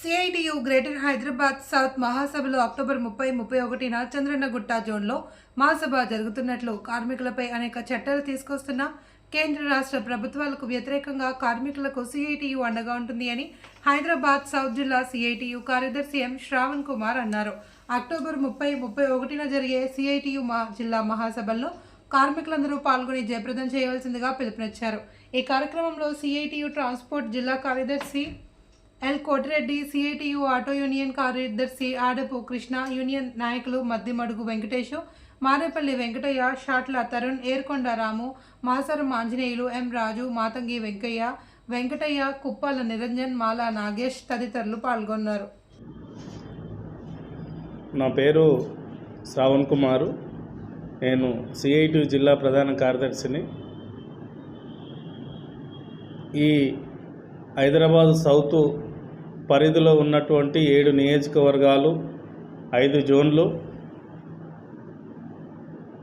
CITU greater Hyderabad south మహాసభలో October ముప్పై ముప్పై ఒకటిన చంద్రన్నగుట్ట జోన్లో మహాసభ జరుగుతున్నట్లు కార్మికులపై అనేక చట్టాలు తీసుకొస్తున్న కేంద్ర రాష్ట్ర ప్రభుత్వాలకు వ్యతిరేకంగా కార్మికులకు సిఐటియు అండగా ఉంటుంది అని హైదరాబాద్ సౌత్ జిల్లా సిఐటియు కార్యదర్శి ఎం శ్రావణ్ కుమార్ అన్నారు. అక్టోబర్ ముప్పై ముప్పై ఒకటిన జరిగే సిఐటియు మా జిల్లా మహాసభల్లో కార్మికులందరూ పాల్గొని జయప్రదం చేయవలసిందిగా పిలుపునిచ్చారు. ఈ కార్యక్రమంలో సిఐటియు ట్రాన్స్పోర్ట్ జిల్లా కార్యదర్శి L Kotireddy CITU auto union కార్యదర్శి ఆడపు కృష్ణ యూనియన్ నాయకులు మద్దిమడుగు వెంకటేశు మారేపల్లి వెంకటయ్య షాట్ల తరుణ్ ఏర్కొండ రాము మాసరం ఆంజనేయులు ఎం రాజు మాతంగి వెంకయ్య వెంకటయ్య కుప్పాల నిరంజన్ మాలా నాగేష్ తదితరులు పాల్గొన్నారు. నా పేరు శ్రావణ్ కుమారు. నేను సిఐటి జిల్లా ప్రధాన కార్యదర్శిని. ఈ హైదరాబాద్ సౌత్ పరిధిలో ఉన్నటువంటి ఏడు నియోజకవర్గాలు ఐదు జోన్లు.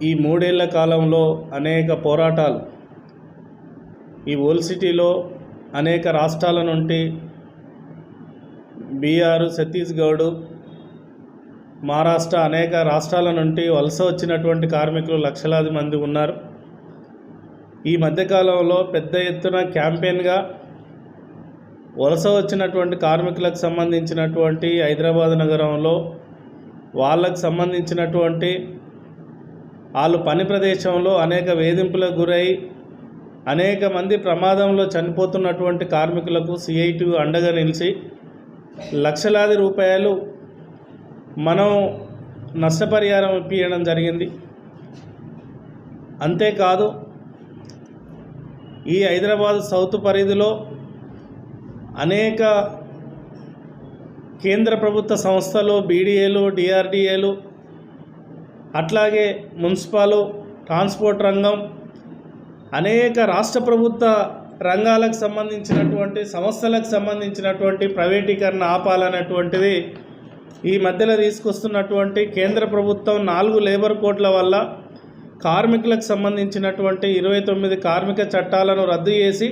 ఈ మూడేళ్ళ కాలంలో అనేక పోరాటాలు. ఈ ఓల్ సిటీలో అనేక రాష్ట్రాల నుండి బీహారు ఛత్తీస్గఢ్ మహారాష్ట్ర అనేక రాష్ట్రాల నుండి వలస వచ్చినటువంటి కార్మికులు లక్షలాది మంది ఉన్నారు. ఈ మధ్యకాలంలో పెద్ద ఎత్తున క్యాంపెయిన్గా వలస వచ్చినటువంటి కార్మికులకు సంబంధించినటువంటి హైదరాబాద్ నగరంలో వాళ్ళకు సంబంధించినటువంటి వాళ్ళు పని ప్రదేశంలో అనేక వేధింపులకు గురై అనేక మంది ప్రమాదంలో చనిపోతున్నటువంటి కార్మికులకు సిఐటి అండగా నిలిచి లక్షలాది రూపాయలు మనం నష్టపరిహారం ఇప్పించడం జరిగింది. అంతేకాదు ఈ హైదరాబాద్ సౌత్ పరిధిలో అనేక కేంద్ర ప్రభుత్వ సంస్థలు బీడీఏలు డిఆర్డిఏలు అట్లాగే మున్సిపాలు ట్రాన్స్పోర్ట్ రంగం అనేక రాష్ట్ర ప్రభుత్వ రంగాలకు సంబంధించినటువంటి సంస్థలకు సంబంధించినటువంటి ప్రైవేటీకరణ ఆపాలనేటువంటిది ఈ మధ్యలో తీసుకొస్తున్నటువంటి కేంద్ర ప్రభుత్వం నాలుగు లేబర్ కోడ్ల వల్ల కార్మికులకు సంబంధించినటువంటి ఇరవై తొమ్మిది కార్మిక చట్టాలను రద్దు చేసి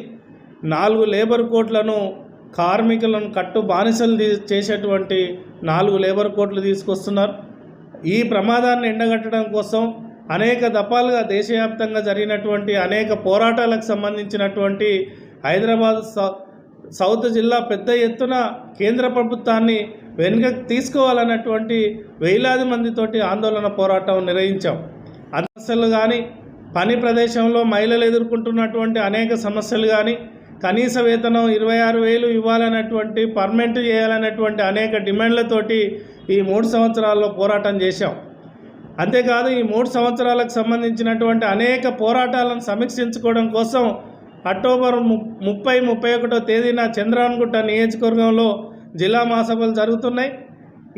నాలుగు లేబర్ కోడ్లను కార్మికులను కట్టు బానిసలు చేసేటువంటి నాలుగు లేబర్ కోడ్లు తీసుకొస్తున్నారు. ఈ ప్రమాదాన్ని ఎండగట్టడం కోసం అనేక దఫాలుగా దేశవ్యాప్తంగా జరిగినటువంటి అనేక పోరాటాలకు సంబంధించినటువంటి హైదరాబాద్ సౌ- సౌత్ జిల్లా పెద్ద ఎత్తున కేంద్ర ప్రభుత్వాన్ని వెనుకకు తీసుకోవాలన్నటువంటి వేలాది మందితోటి ఆందోళన పోరాటం నిర్వహించాం. సమస్యలు కానీ పని ప్రదేశంలో మహిళలు ఎదుర్కొంటున్నటువంటి అనేక సమస్యలు కానీ కనీస వేతనం ఇరవై ఆరు వేలు ఇవ్వాలన్నటువంటి పర్మనెంట్ చేయాలన్నటువంటి అనేక డిమాండ్లతోటి ఈ మూడు సంవత్సరాల్లో పోరాటం చేశాం. అంతేకాదు ఈ మూడు సంవత్సరాలకు సంబంధించినటువంటి అనేక పోరాటాలను సమీక్షించుకోవడం కోసం అక్టోబర్ ముప్పై ముప్పై ఒకటో తేదీన చంద్రాన్గుట్ట నియోజకవర్గంలో జిల్లా మహాసభలు జరుగుతున్నాయి.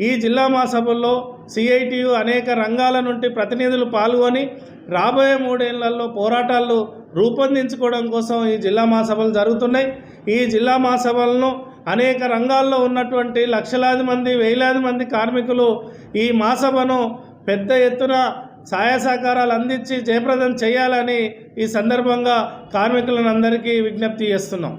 ఈ జిల్లా మహాసభల్లో సిఐటియు అనేక రంగాల నుండి ప్రతినిధులు పాల్గొని రాబోయే మూడేళ్ళలో పోరాటాలు రూపొందించుకోవడం కోసం ఈ జిల్లా మహాసభలు జరుగుతున్నాయి. ఈ జిల్లా మహాసభలను అనేక రంగాల్లో ఉన్నటువంటి లక్షలాది మంది వేలాది మంది కార్మికులు ఈ మహాసభను పెద్ద ఎత్తున సహాయ సహకారాలు అందించి జయప్రదం చేయాలని ఈ సందర్భంగా కార్మికులను అందరికీ విజ్ఞప్తి చేస్తున్నాం.